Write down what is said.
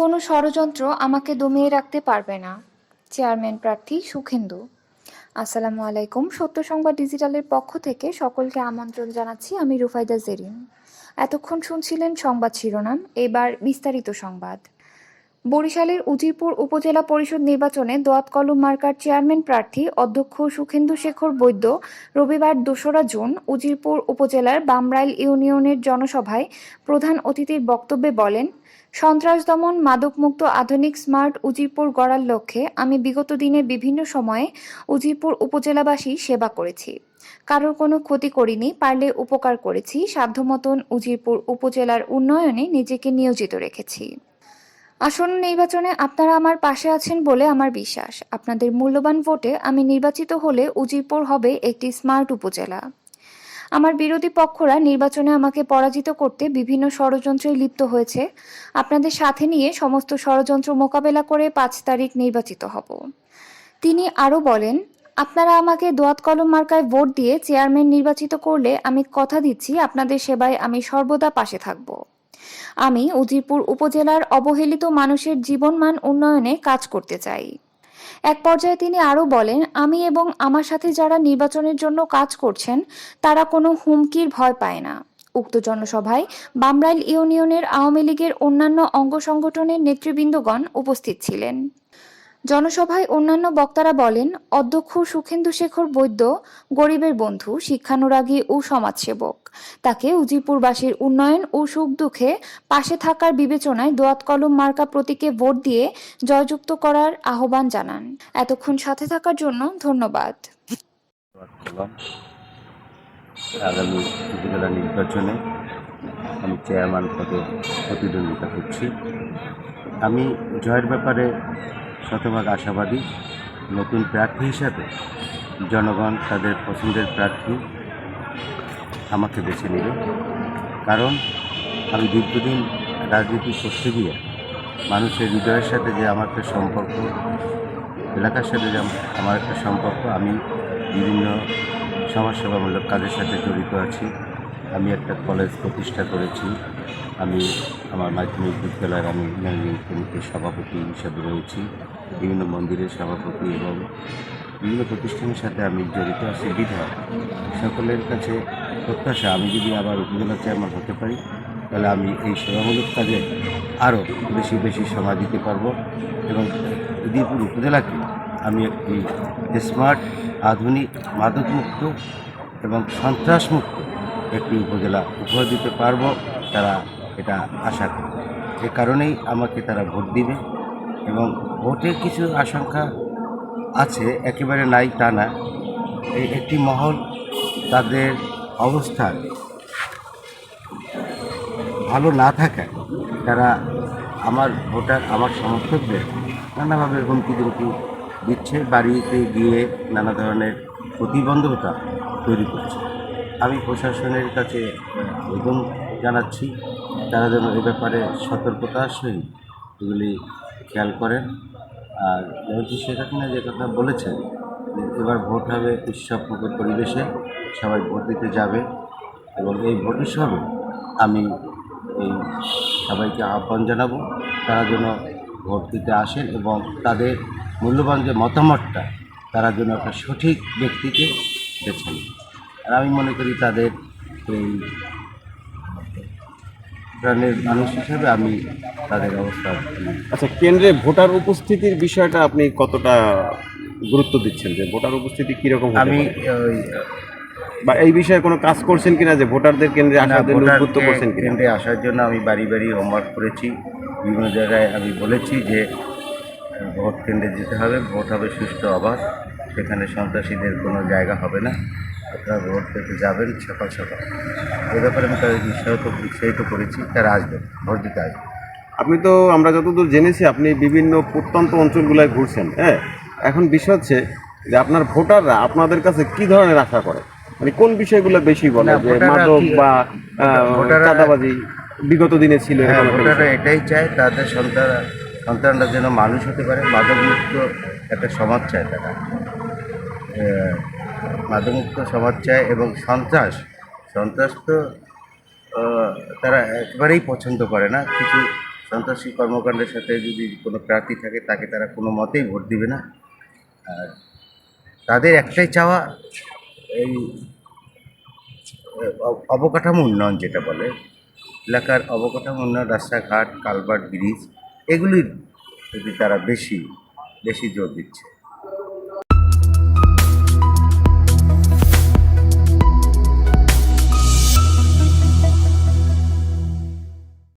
কোনো ষড়যন্ত্র আমাকে দমিয়ে রাখতে পারবে না। চেয়ারম্যান প্রার্থী সুখেন্দু। আসসালামু আলাইকুম। সত্য সংবাদ ডিজিটালের পক্ষ থেকে সকলকে আমন্ত্রণ জানাচ্ছি আমি রুফাইদা জেরিন। এতক্ষণ শুনছিলেন সংবাদ শিরোনাম, এবার বিস্তারিত সংবাদ। বরিশালের উজিরপুর উপজেলা পরিষদ নির্বাচনে দোয়াত কলম মার্কার চেয়ারম্যান প্রার্থী অধ্যক্ষ সুখেন্দু শেখর বৈদ্য রবিবার দোসরা জুন উজিরপুর উপজেলার বামরাইল ইউনিয়নের জনসভায় প্রধান অতিথির বক্তব্যে বলেন, সন্ত্রাস দমন, মাদকমুক্ত, আধুনিক, স্মার্ট উজিরপুর গড়ার লক্ষ্যে আমি বিগত দিনে বিভিন্ন সময়ে উজিরপুর উপজেলাবাসী সেবা করেছি। কারোর কোনো ক্ষতি করিনি, পারলে উপকার করেছি। সাধ্যমতন উজিরপুর উপজেলার উন্নয়নে নিজেকে নিয়োজিত রেখেছি। আসন্ন নির্বাচনে আপনারা আমার পাশে আছেন বলে আমার বিশ্বাস। আপনাদের মূল্যবান ভোটে আমি নির্বাচিত হলে উজিরপুর হবে একটি স্মার্ট উপজেলা। আমার বিরোধী পক্ষরা নির্বাচনে আমাকে পরাজিত করতে বিভিন্ন ষড়যন্ত্রে লিপ্ত হয়েছে। আপনাদের সাথে নিয়ে সমস্ত ষড়যন্ত্র মোকাবেলা করে পাঁচ তারিখ নির্বাচিত হব। তিনি আরও বলেন, আপনারা আমাকে দোয়াত কলম মার্কায় ভোট দিয়ে চেয়ারম্যান নির্বাচিত করলে আমি কথা দিচ্ছি, আপনাদের সেবায় আমি সর্বদা পাশে থাকব। আমি উজিরপুর উপজেলার অবহেলিত মানুষের জীবনমান উন্নয়নে কাজ করতে চাই। এক পর্যায়ে তিনি আরও বলেন, আমি এবং আমার সাথে যারা নির্বাচনের জন্য কাজ করছেন, তারা কোনো হুমকির ভয় পায় না। উক্ত জনসভায় বামরাইল ইউনিয়নের আওয়ামী লীগের অন্যান্য অঙ্গ সংগঠনের নেতৃবৃন্দগণ উপস্থিত ছিলেন। জনসভায় অন্যান্য বক্তারা বলেন, অধ্যক্ষ সুখেন্দু শেখর বৈদ্য গরিবের বন্ধু, শিক্ষানুরাগী ও সমাজসেবক। তাকে উজিরপুরবাসীর উন্নয়ন ও সুখ দুঃখে পাশে থাকার বিবেচনায় দোয়াত কলম মার্কা প্রতীকে ভোট দিয়ে জয়যুক্ত করার আহ্বান জানান। এতক্ষণ সাথে থাকার জন্য ধন্যবাদ। আমি চেয়ারম্যান পদে প্রতিদ্বন্দ্বিতা করছি। আমি জয়ের ব্যাপারে শতভাগ আশাবাদী নতুন প্রার্থী হিসাবে জনগণ তাদের পছন্দের প্রার্থী আমাকে বেছে নেবে। কারণ আমি দীর্ঘদিন রাজনীতি করতে গিয়ে মানুষের হৃদয়ের সাথে যে আমার একটা সম্পর্ক, এলাকার সাথে যে আমার একটা সম্পর্ক, আমি বিভিন্ন সমাজসেবামূলক কাজের সাথে জড়িত আছি। আমি একটা কলেজ প্রতিষ্ঠা করেছি। আমি আমার মাধ্যমিক বিদ্যালয়ের আমি ম্যানেজিং কমিটির সভাপতি হিসাবে রয়েছি। বিভিন্ন মন্দিরের সভাপতি এবং বিভিন্ন প্রতিষ্ঠানের সাথে আমি জড়িত আছি। বিধায় সকলের কাছে প্রত্যাশা, আমি যদি আবার উপজেলা চেয়ারম্যান হতে পারি, তাহলে আমি এই সেবামূলক কাজে আরও বেশি বেশি সময় দিতে পারব এবং উদয়পুর উপজেলাকে আমি একটি স্মার্ট, আধুনিক, মাদকমুক্ত এবং সন্ত্রাসমুক্ত একটি উপজেলা উপহার দিতে পারব, তারা এটা আশা করে। এ কারণেই আমাকে তারা ভোট দিবে এবং ভোটের কিছু আশঙ্কা আছে, একেবারে নাই তা না। এই একটি মহল, তাদের অবস্থান ভালো না থাকায় তারা আমার ভোটার, আমার সমর্থকদের নানাভাবে হুমকি দুমকি দিচ্ছে, বাড়িতে গিয়ে নানা ধরনের প্রতিবন্ধকতা তৈরি করছে। আমি প্রশাসনের কাছে আবেদন জানাচ্ছি। তারা যেন এ ব্যাপারে সতর্কতার সহিত এগুলি খেয়াল করেন। আর জয়ন্তী শেখ হাসিনা যে কথা বলেছেন, এবার ভোট হবে উৎসবমুখর পরিবেশে, সবাই ভোট দিতে যাবে। এবং এই ভোট উৎসবে আমি এই সবাইকে আহ্বান জানাব, তারা যেন ভোট দিতে আসেন এবং তাদের মূল্যবান যে মতামতটা, তারা যেন একটা সঠিক ব্যক্তিকে বেছে নেন আর আমি মনে করি তাদের এই প্রাণের মানুষ হিসাবে আমি তাদের অবস্থা আচ্ছা কেন্দ্রে ভোটার উপস্থিতির বিষয়টা আপনি কতটা গুরুত্ব দিচ্ছেন? যে ভোটার উপস্থিতি কীরকম আমি বা এই বিষয়ে কোনো কাজ করছেন কিনা যে ভোটারদের কেন্দ্রে আসার জন্য উদ্বুদ্ধ করছেন কেন্দ্রে আসার জন্য আমি বাড়ি বাড়ি হোমওয়ার্ক করেছি। বিভিন্ন জায়গায় আমি বলেছি যে ভোট কেন্দ্রে যেতে হবে ভোট হবে সুষ্ঠু অবাধ সেখানে সন্ত্রাসীদের কোনো জায়গা হবে না। আপনারা ভোট দিতে যাবেন সকাল সকাল। এ ব্যাপারে আমি তাদের উৎসাহিত উৎসাহিত করেছি তারা আসবেন ভোট দিতে আসবেন। আপনি তো আমরা যতদূর জেনেছি আপনি বিভিন্ন প্রত্যন্ত অঞ্চলগুলোয় ঘুরছেন হ্যাঁ? এখন বিষয় হচ্ছে যে আপনার ভোটাররা আপনাদের কাছে কি ধরনের আশা করে? মানে কোন বিষয়গুলো বেশি বলে? যে মাদক বা চাঁদাবাজি বিগত দিনে ছিল হ্যাঁ ভোটাররা এটাই চায় তাদের সন্তান সন্তানরা যেন মানুষ হতে পারে মাদকমুক্ত একটা সমাজ চায় তারা। মাদকমুক্ত সমাজ চায় এবং সন্ত্রাস সন্ত্রাস তো তারা একেবারেই পছন্দ করে না। কিছু সন্ত্রাসী কর্মকাণ্ডের সাথে যদি কোনো প্রার্থী থাকে, তাকে তারা কোনো মতেই ভোট দিবে না। আর তাদের একটাই চাওয়া, এই অবকাঠামো উন্নয়ন যেটা বলে। এলাকার অবকাঠামো উন্নয়ন, রাস্তাঘাট, কালভার্ট, ব্রিজ, এগুলির প্রতি তারা বেশি বেশি জোর দিচ্ছে।